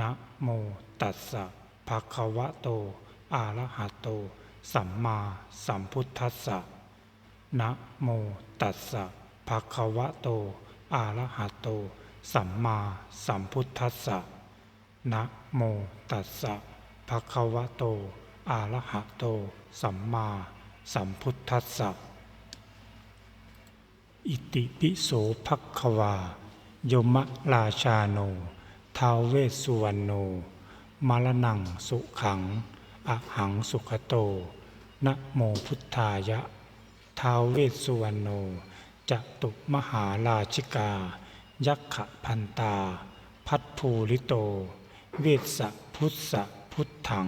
นะโมตัสสะภะคะวะโต อะระหะโต สัมมาสัมพุทธัสสะนะโมตัสสะภะคะวะโต อะระหะโต สัมมาสัมพุทธัสสะนะโมตัสสะภะคะวะโต อะระหะโต สัมมาสัมพุทธัสสะ อิติปิโสภะคะวายมะราชาโน ทาวเวสสุวรรณโนมรณังสุขัง อหังสุขโต นะโมพุทธายะ ทาวเวสสุวรรณโนจะตุมหาราชิกา ยักขะพันตา พัทภูริโต เวสสะพุทธะพุทธัง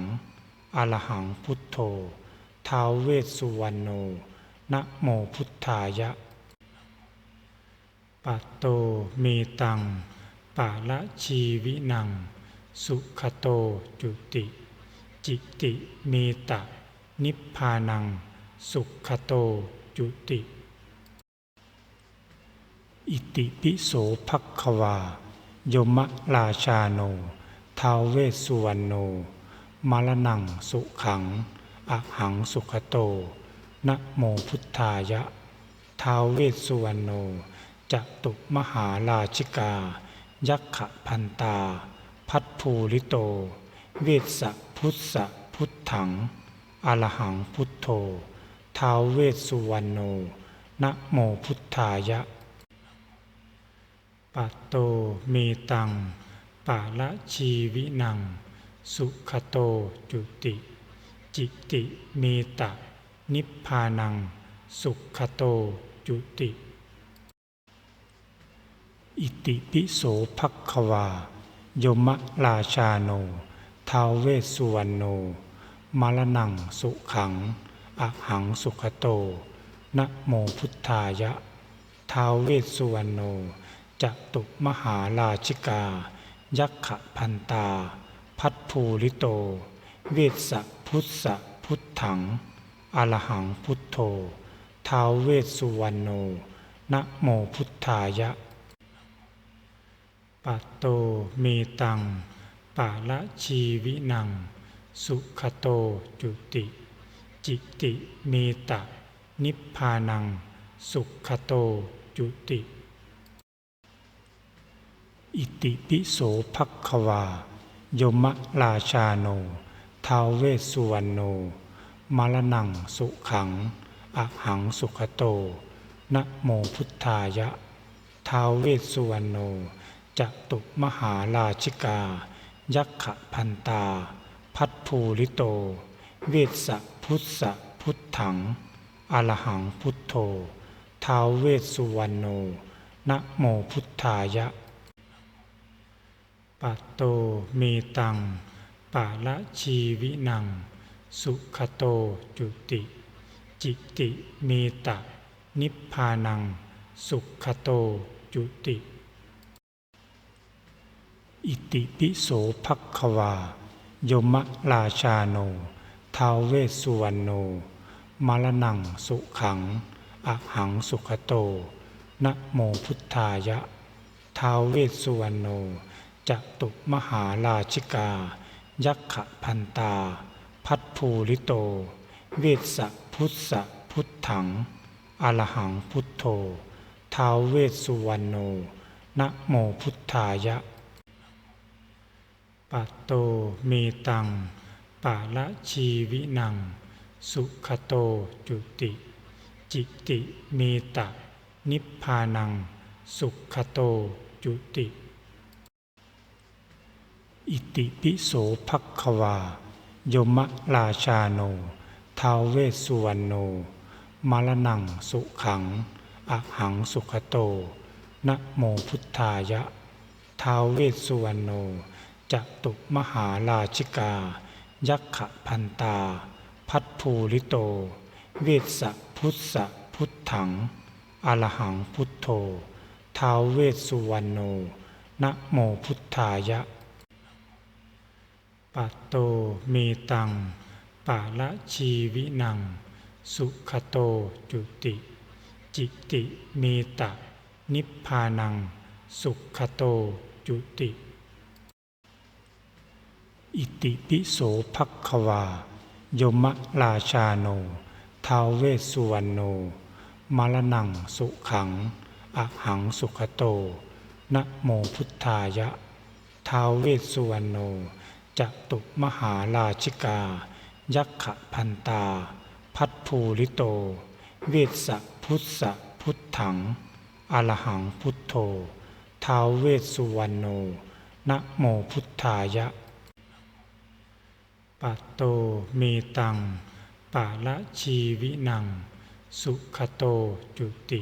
อรหังพุทโธ ทาวเวสสุวรรณโน นะโมพุทธายะปัตโตเมตัง ปาละชีวินัง สุขโตจุติ จิติเมตะ นิพพานัง สุขโตจุติ อิติปิโสภคะวา โยมะราชาโน ทาวเวสุวรรณโน มรณังสุขังอะหังสุขโต นะโมพุทธายะ ทาวเวสุวรรณโนจะตุมหาราชิกา ยักขะพันตา พัทภูริโต เวสสะพุทธะพุทธัง อรหังพุทโธ ท้าวเวสสุวรรณโน นะโมพุทธายะปัตโตเมตังปาละชีวินัง สุขโตจุติ จิติเมตะ นิพพานัง สุขโตจุติ อิติปิโสภคะวา ยมะราชาโนท้าวเวสสุวรรณโน มรณังสุขังอะหังสุขโต นะโมพุทธายะท้าวเวสสุวรรณโนจะตุมหาราชิกา ยักขพันตา พัทภูริโต เวสสะพุทธะพุทธัง อรหังพุทโธท้าวเวสสุวรรณโน นะโมพุทธายะ ปัตโตเมตังปาละชีวินัง สุขโตจุติ จิติเมตะ นิพพานัง สุขโตจุติ อิติปิโสภคะวา ยมะราชาโนท้าวเวสสุวรรณโนมรณังสุขังอะหังสุขโต นะโมพุทธายะท้าวเวสสุวรรณโน จตุมหาราชิกา ยักขพันตา พัทภูริโต เวสสะพุทธพุทธัง อรหังพุทโธ ท้าวเวสสุวรรณโน นะโมพุทธายะ ปัตโตเมตังปาละชีวินัง สุขโตจุติ จิติเมตะ นิพพานัง สุขโตจุติ อิติปิโสภคะวา ยมะราชาโนท้าวเวสสุวรรณโน มรณังสุขัง อหังสุขโต นะโมพุทธายะท้าวเวสสุวรรณโนจะตุมหาราชิกา ยักขะพันตา พัทภูริโต เวสสะพุทธะพุทธัง อรหังพุทโธท้าวเวสสุวรรณโน นะโมพุทธายะ ปัตโตเมตังปาละชีวินัง สุขโตจุติ จิติเมตะ นิพพานัง สุขโตจุติ อิติปิโสภควายมะราชาโนท้าวเวสุวรรณโนมรณังสุขังอหังสุขโตนะโมพุทธายะท้าวเวสุวรรณโน จะตุมหาราชิกา ยักขพันตา พัทภูริโต เวสพุทธพุทธัง อรหังพุทโธท้าวเวสสุวรรณโนนะโมพุทธายะปัตโตเมตังปาละชีวินัง สุขโตจุติ จิติเมตะ นิพพานัง สุขโตจุติ อิติปิโสภควา ยมราชาโนท้าวเวสสุวรรณโน มรณังสุขัง อหังสุขโต นะโมพุทธายะท้าวเวสสุวรรณโนจะตุมหาราชิกา ยักขพันตา พัทภูริโต เวสสะพุทธะพุทธัง อรหังพุทโธท้าวเวสสุวรรณโน นะโมพุทธายะ ปัตโตเมตังปาละชีวินัง สุขโตจุติ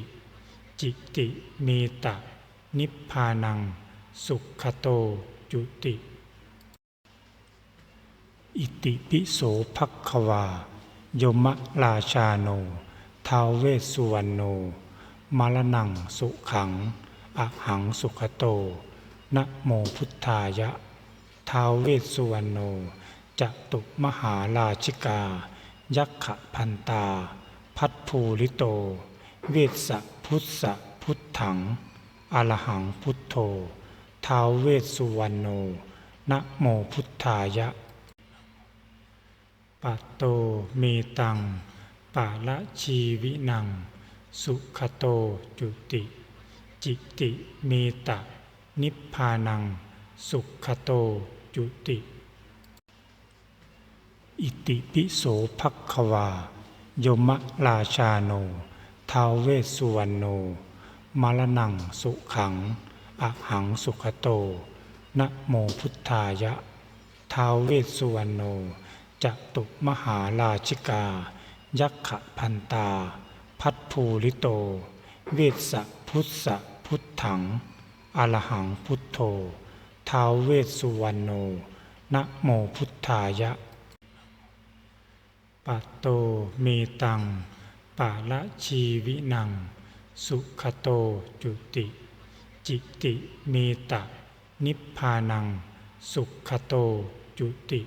จิติเมตะ นิพพานัง สุขโตจุติ อิติปิโสภควายมราชาโนท้าวเวสุวรรณโนมรณังสุขังอหังสุขโตนะโมพุทธายะท้าวเวสุวรรณโน จะตุมหาราชิกา ยักขพันตา พัทภูริโต เวสสะพุทธพุทธัง อรหังพุทโธท้าวเวสสุวรรณโนนะโมพุทธายะปัตโตเมตังปาละชีวินัง สุขโตจุติ จิติเมตะ นิพพานัง สุขโตจุติ อิติปิโสภควา ยมราชาโนท้าวเวสสุวรรณโนมรณังสุขังอหังสุขโต นะโมพุทธายะท้าวเวสสุวรรณโนจะตุมหาราชิกา ยักขพันตา พัทภูริโต เวสสะพุทธะพุทธังอรหังพุทโธท้าวเวสสุวรรณโน นะโมพุทธายะ ปัตโตเมตังปะละชีวินัง สุขโตจุติ จิติเมตะ นิพพานัง สุขโตจุติ